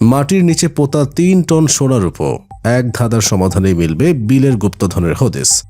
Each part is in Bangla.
মাটির নিচে পোতা তিন টন সোনার উপর এক ধাঁধার সমাধানে মিলবে বিলের গুপ্তধনের হদিস।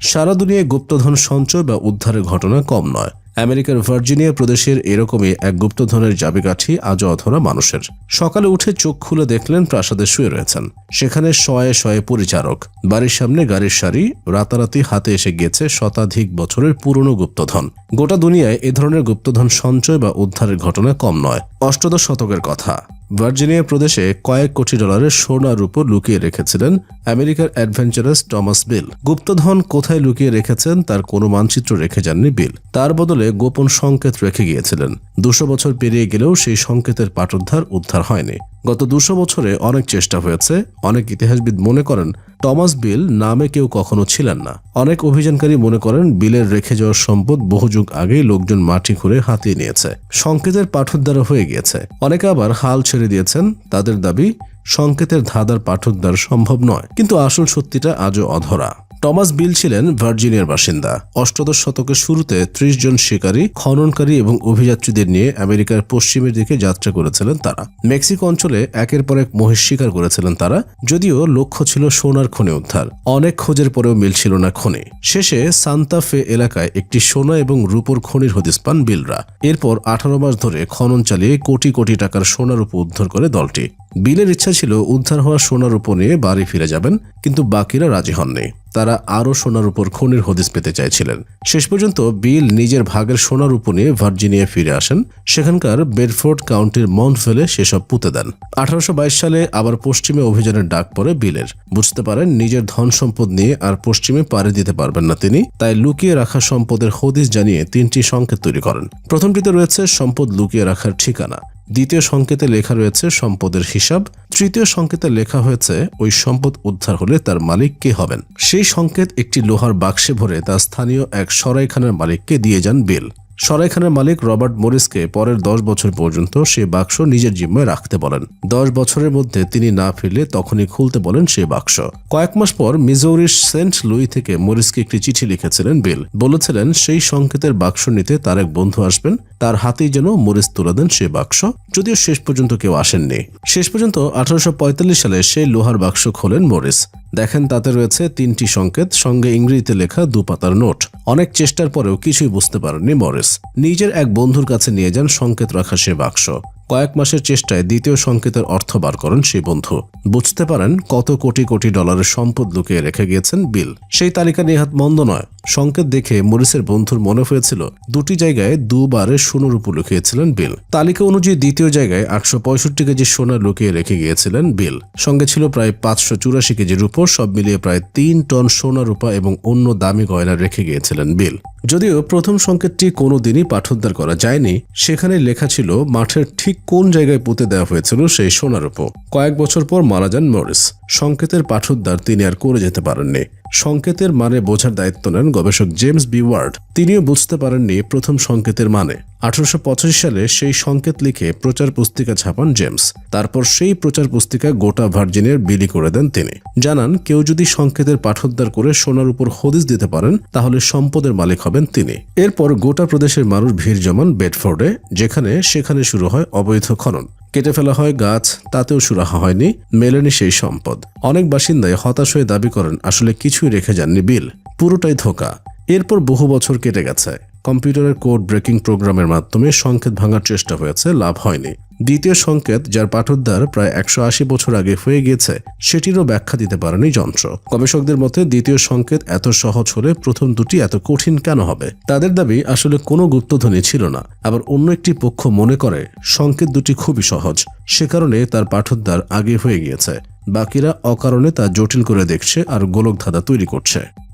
সারা দুনিয়ায় গুপ্তধন সঞ্চয় বা উদ্ধারের ঘটনা কম নয়। আমেরিকার ভার্জিনিয়া প্রদেশের এরকমই এক গুপ্তধনের চাবিকাঠি আজও অধরা মানুষের। সকালে উঠে চোখ খুলে দেখলেন প্রাসাদে শুয়ে রয়েছেন। সেখানে শয়ে শয়ে পরিচারক। বাড়ির সামনে গাড়ির সারি, রাতারাতি হাতে এসে গিয়েছে শতাধিক বছরের পুরনো গুপ্তধন। গোটা দুনিয়ায় এ ধরনের গুপ্তধন সঞ্চয় বা উদ্ধারের ঘটনা কম নয়। অষ্টদশ শতকের কথা। ভার্জিনিয়া প্রদেশে কয়েক কোটি ডলারের সোনার উপর লুকিয়ে রেখেছিলেন আমেরিকার অ্যাডভেঞ্চারাস টমাস বিল। গুপ্তধন কোথায় লুকিয়ে রেখেছেন তার কোনো মানচিত্র রেখে যাননি বিল। তার বদলে গোপন সংকেত রেখে গিয়েছিলেন। দুশো বছর পেরিয়ে গেলেও সেই সংকেতের পাঠোদ্ধার উদ্ধার হয়নি। গত দুশো বছরে অনেক চেষ্টা হয়েছে, অনেক ইতিহাসবিদ মনে করেন টমাস বিল নামে কেউ কখনো ছিলেন না। অনেক অভিযানকারী মনে করেন বিলের রেখে যাওয়া সম্পদ বহু যুগ আগেই লোকজন মাটি খুঁড়ে হাতিয়ে নিয়েছে। সংকেতের পাঠোদ্ধার হয়ে গিয়েছে। অনেকে আবার হাল ছেড়ে দিয়েছেন, তাদের দাবি, সংকেতের ধাঁধার পাঠোদ্ধার সম্ভব নয়। কিন্তু আসল সত্যিটা আজও অধরা। টমাস বিল ছিলেন ভার্জিনিয়ার বাসিন্দা। অষ্টাদশ শতকের শুরুতে ত্রিশ জন শিকারী, খননকারী এবং অভিযাত্রীদের নিয়ে আমেরিকার পশ্চিমের দিকে যাত্রা করেছিলেন তারা। মেক্সিকো অঞ্চলে একের পর এক মহিষ শিকার করেছিলেন তারা, যদিও লক্ষ্য ছিল সোনার খনি উদ্ধার। অনেক খোঁজের পরেও মিলছিল না খনি। শেষে সান্তা ফে এলাকায় একটি সোনা এবং রূপোর খনির হদিস পান বিলরা। এরপর আঠারো মাস ধরে খনন চালিয়ে কোটি কোটি টাকার সোনার উপ উদ্ধার করে দলটি। বিলের ইচ্ছা ছিল উদ্ধার হওয়া সোনার উপর নিয়ে বাড়ি ফিরে যাবেন, কিন্তু বাকিরা রাজি হননি। তারা আরও সোনার উপর খনির হদিস পেতে চাইছিলেন। শেষ পর্যন্ত বিল নিজের ভাগের সোনার উপর নিয়ে ভার্জিনিয়া ফিরে আসেন। সেখানকার বেডফোর্ড কাউন্টির মন্ট ফেলে সেসব পুঁতে দেন। আঠারোশ বাইশ সালে আবার পশ্চিমে অভিযানের ডাক পড়ে বিলের। বুঝতে পারেন, নিজের ধন সম্পদ নিয়ে আর পশ্চিমে পাড়ি দিতে পারবেন না তিনি। তাই লুকিয়ে রাখা সম্পদের হদিস জানিয়ে তিনটি সংকেত তৈরি করেন। প্রথমটিতে রয়েছে সম্পদ লুকিয়ে রাখার ঠিকানা। দ্বিতীয় সংকেতে লেখা রয়েছে সম্পদের হিসাব। তৃতীয় সংকেতে লেখা হয়েছে, ওই সম্পদ উদ্ধার হলে তার মালিক কে হবেন? সেই সংকেত একটি লোহার বাক্সে ভরে তা স্থানীয় এক সরাইখানার মালিককে দিয়ে যান বিল। সরাইখানার মালিক রবার্ট মরিসকে পরের দশ বছর পর্যন্ত সে বাক্স নিজের জিম্মায় রাখতে বলেন। দশ বছরের মধ্যে তিনি না ফিরলে তখনই খুলতে বলেন সে বাক্স। কয়েক মাস পর মিজৌরির সেন্ট লুই থেকে মরিসকে একটি চিঠি লিখেছিলেন বিল। বলেছিলেন, সেই সংকেতের বাক্স নিতে তার এক বন্ধু আসবেন। তার হাতেই যেন মরিস তুলে দেন সে বাক্স। যদিও শেষ পর্যন্ত কেউ আসেননি। শেষ পর্যন্ত আঠারোশো পঁয়তাল্লিশ সালে সেই লোহার বাক্স খোলেন মরিস। দেখেন, তাতে রয়েছে তিনটি সংকেত, সঙ্গে ইংরেজিতে লেখা দু পাতার নোট। অনেক চেষ্টার পরেও কিছুই বুঝতে পারেননি মরিস। নিজের এক বন্ধুর কাছে নিয়ে যান সংকেত রাখা সে বাক্স। কয়েক মাসের চেষ্টায় দ্বিতীয় সংকেতের অর্থ বার করেন সেই বন্ধু। বুঝতে পারেন কত কোটি কোটি ডলারের সম্পদ লুকিয়ে রেখে গিয়েছেন বিল। সেই তালিকা নেহাত মন্দ নয়। সংকেত দেখে মরিসের বন্ধুর মনে হয়েছিল, দুটি জায়গায় দুবারে সোনার উপর লুকিয়েছিলেন বিল। তালিকা অনুযায়ী দ্বিতীয় জায়গায় আটশো পঁয়ষট্টি কেজি সোনা লুকিয়ে রেখে গিয়েছিলেন বিল। সঙ্গে ছিল প্রায় পাঁচশো চুরাশি কেজির উপর সব মিলিয়ে প্রায় তিন টন সোনা রূপা এবং অন্য দামি গয়না রেখে গিয়েছিলেন বিল। যদিও প্রথম সংকেতটি কোনো দিনই পাঠোদ্ধার করা যায়নি, সেখানে লেখা ছিল, মাঠের ঠিক কোন জায়গায় পুঁতে দেওয়া হয়েছিল সেই সোনার উপর। কয়েক বছর পর মারা যান মরিস। সংকেতের পাঠোদ্ধার তিনি আর করে যেতে পারেননি। সংকেতের মানে বোঝার দায়িত্ব নেন গবেষক জেমস বি ওয়ার্ড। তিনিও বুঝতে পারেননি প্রথম সংকেতের মানে। আঠারোশো পঁচাশি সালে সেই সংকেত লিখে প্রচার পুস্তিকা ছাপান জেমস। তারপর সেই প্রচার পুস্তিকা গোটা ভার্জিনের বিলি করে দেন তিনি। জানান, কেউ যদি সংকেতের পাঠোদ্ধার করে সোনার উপর হদিস দিতে পারেন, তাহলে সম্পদের মালিক হবেন তিনি। এরপর গোটা প্রদেশের মানুষ ভিড় জমান বেডফোর্ডে, যেখানে সেখানে শুরু হয় অবৈধ খনন। কেটে ফেলা হয় গাছ, তাতেও সুরাহা হয়নি, মেলেনি সেই সম্পদ। অনেক বাসিন্দায় হতাশ হয়ে দাবি করেন, আসলে কিছুই রেখে যাননি বিল। পুরোটাই ধোকা। এরপর বহু বছর কেটে গেছে। কম্পিউটারের কোড ব্রেকিং প্রোগ্রামের মাধ্যমে সংকেত ভাঙার চেষ্টা হয়েছে, লাভ হয়নি। দ্বিতীয় সংকেত, যার পাঠোদ্ধার প্রায় একশো আশি বছর আগে হয়ে গিয়েছে, সেটিরও ব্যাখ্যা দিতে পারেনি যন্ত্র। গবেষকদের মতে, দ্বিতীয় সংকেত এত সহজ হলে প্রথম দুটি এত কঠিন কেন হবে? তাদের দাবি, আসলে কোনো গুপ্তধ্বনি ছিল না। আবার অন্য একটি পক্ষ মনে করে, সংকেত দুটি খুবই সহজ। সে কারণে তার পাঠোদ্ধার আগে হয়ে গিয়েছে। বাকিরা অকারণে তা জটিল করে দেখছে আর গোলকধাঁধা তৈরি করছে।